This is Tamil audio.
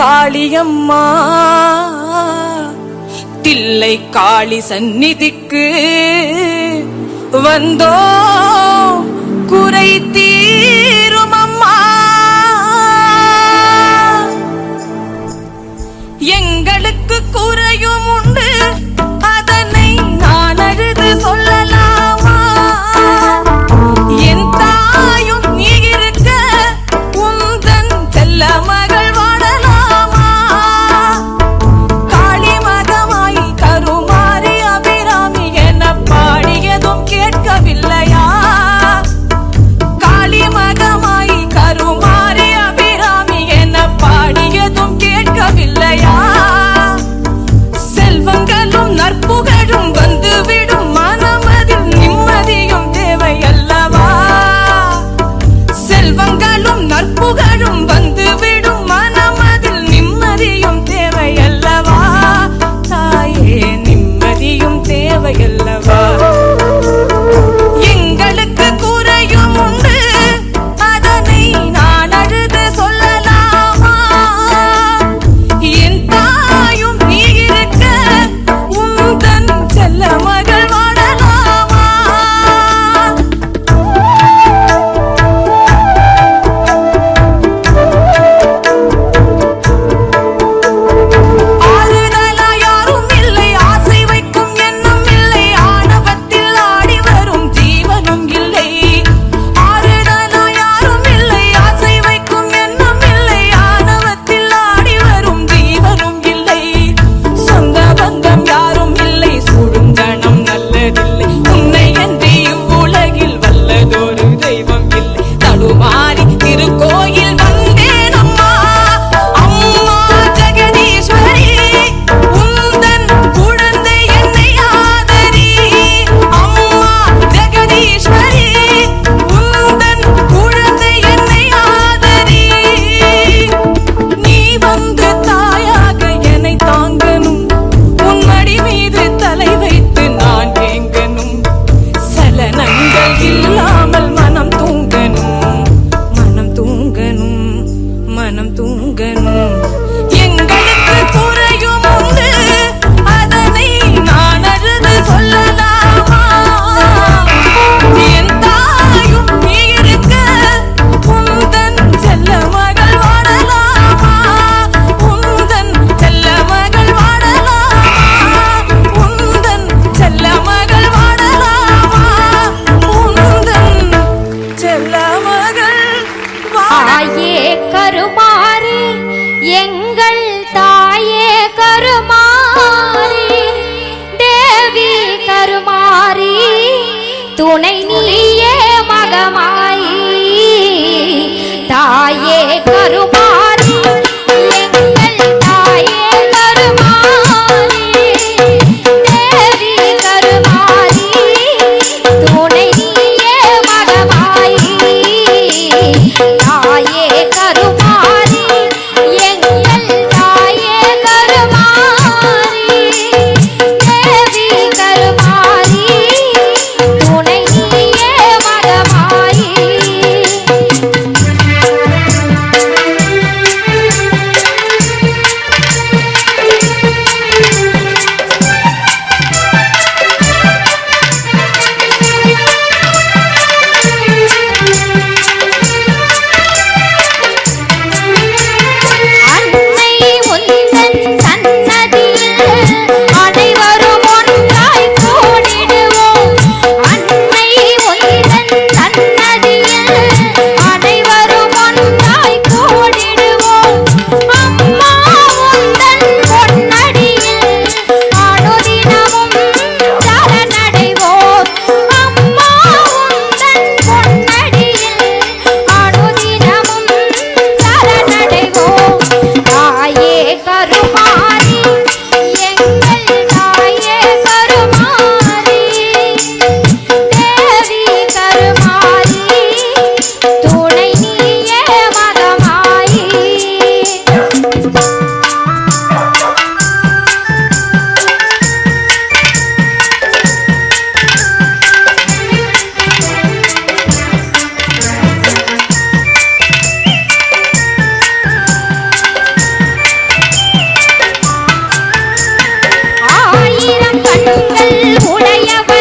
காளியம்மா. தில்லை காளி சந்நிதிக்கு வந்தோ. குறை தீரும் அம்மா எங்களுக்கு குறையும் உண்டு. கருமாறி எங்கள் தாயே கருமாறி தேவி கருமாறி துணை நீயே மகமாயி தாயே கருமா உடையவன்